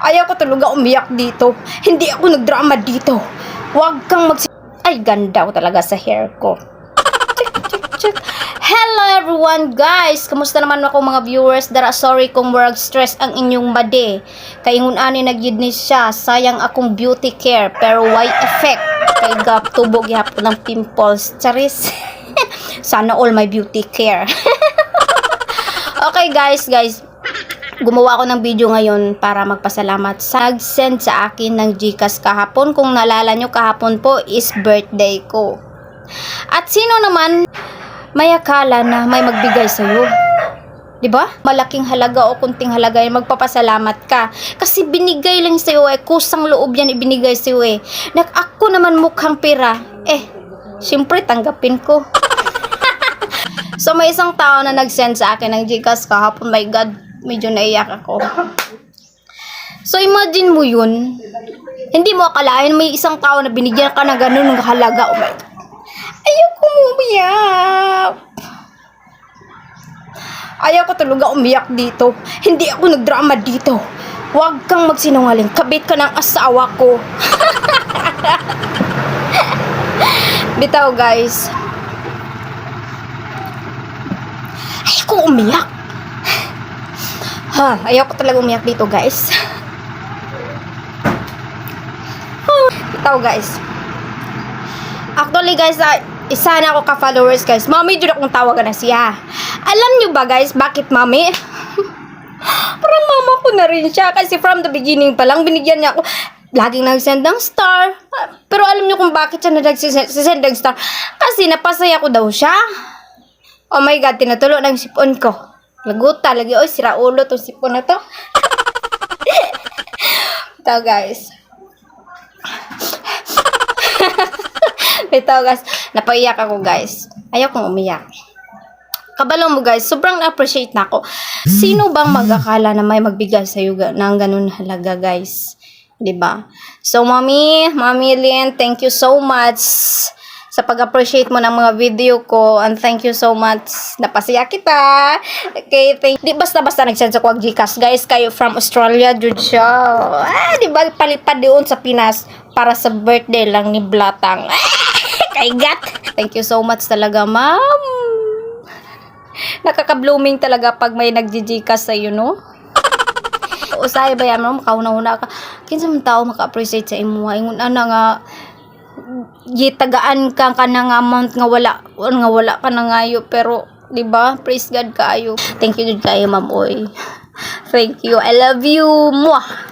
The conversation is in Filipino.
Ayaw ko talaga umiyak dito. Hindi ako nagdrama dito. Huwag kang mag... Ay, ganda ko talaga sa hair ko. Hello everyone guys! Kamusta naman ako mga viewers? Dara sorry kung murag stress ang inyong bade. Kaingon ani nagyud ni siya. Sayang akong beauty care pero why effect? Kay gap tubog yapon ng pimples. Charis. Sana all my beauty care. okay guys, guys gumawa ako ng video ngayon para magpasalamat sa nag-send sa akin ng Gcash kahapon. Kung naalala nyo, kahapon po is birthday ko. At sino naman may akala na may magbigay sa'yo? ba? Malaking halaga o kunting halaga yan, magpapasalamat ka. Kasi binigay lang sa'yo eh, kusang loob yan ibinigay sa'yo eh. Nak ako naman mukhang pera. Eh, syempre tanggapin ko. so may isang tao na nag-send sa akin ng Gcash kahapon, my God, medyo naiyak ako. So imagine mo yun, hindi mo akalain may isang tao na binigyan ka ng ganun ng halaga. Oh my God. Ayoko umiyak. Ayaw ko talaga umiyak dito. Hindi ako nagdrama dito. Huwag kang magsinungaling. Kabit ka ng asawa ko. Bitaw guys. Ayoko umiyak. Ha, ayaw ko talaga umiyak dito, guys. Ito, guys. Actually, guys, ah, isa ako ka-followers, guys. Mami, dyan akong tawagan na siya. Alam nyo ba, guys, bakit mami? Parang mama ko na rin siya. Kasi from the beginning pa lang, binigyan niya ako. Laging nag-send ng star. Pero alam nyo kung bakit siya nag-send ng star? Kasi napasaya ko daw siya. Oh my God, tinatulo ng sipon ko. Laguta, lagi, oy, sira ulo tong sipon na to. Ito, guys. Ito, guys. Napaiyak ako, guys. Ayaw kong umiyak. Kabalo mo, guys. Sobrang appreciate na ako. Sino bang mag-akala na may magbigay sa'yo ga- ng ganun halaga, guys? 'Di ba? So, Mommy, Mommy Lynn, thank you so much sa pag-appreciate mo ng mga video ko. And thank you so much. Napasaya kita. Okay thank di basta-basta nag-send sa kuwag Gcash. Guys kayo from Australia jud siya. Ah, di ba? Palipad doon sa Pinas para sa birthday lang ni Blatang. Ah, kay gat. Thank you so much talaga ma'am. Nakaka-blooming talaga pag may nag-Gcash sa you no? Usay ba yan mo makauna-una ka. Kinsa man tao maka-appreciate sa imo? Ingon ana nga gitagaan ka ka ng amount nga wala nga wala ka na ngayo pero di ba? Praise God kaayo thank you jud kayo ma'am oy. Thank you. I love you. Mwah!